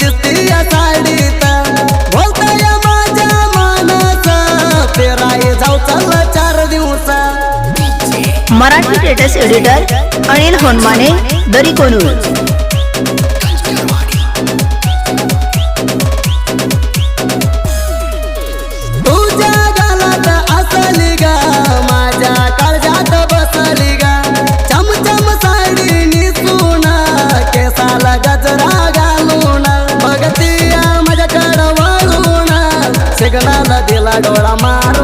दिसती या साडीत. बोलताय माझ्या जाऊ चार दिवसा. Marathi status editor Anil Honmane Dari Konur. Adora amar.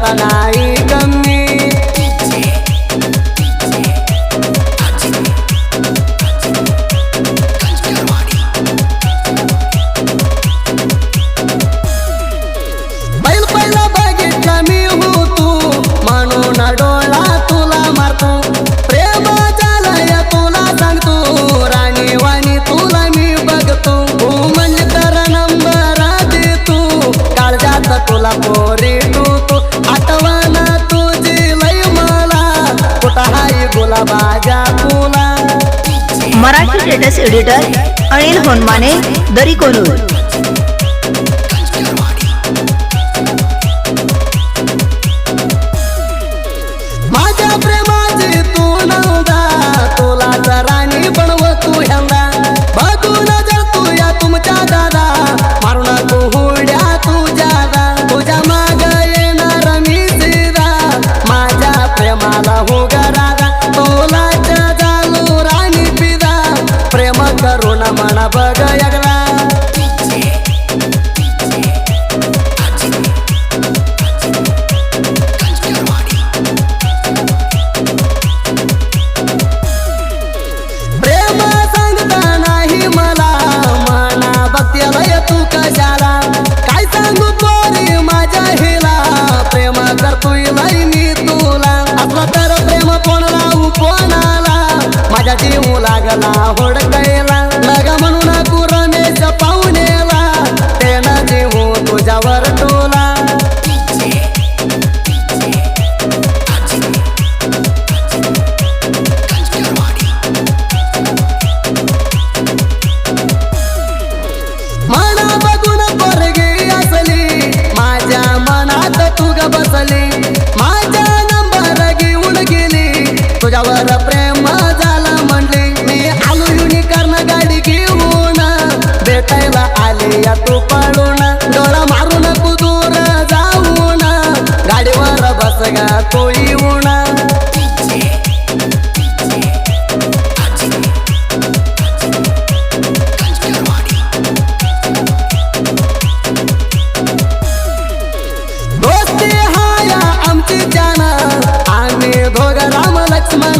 प्रेमात नाही कमी बैल पहिला बघितला मी हो तू. म्हणून डोळा तुला मारतो. प्रेम झालंय तुला सांगतो. राणी वाणी तुला मी बघतो. म्हणजे तर नंबर काळजात तुला पोरी मराठी स्टेटस एडिटर अनिल होनमाने दरी कोलूर. माझ्या प्रेमाची तू नवदा तुला राणी ह्यांदा. तू या तुमच्या दादा मारून तू हुड्या तुझ्या तुझ्या माग येणार मी माझ्या प्रेमाला हो माझ्याला काय सांगू पोरी माझ्या हिला? प्रेम करतोय लय मी तुला. असला तर प्रेम कोणाला कोणाला माझ्या जीव लागला होडकायला गाडीवर कोई गा दोस्ती हाया आमची जाना आणि दोघ राम लक्ष्मण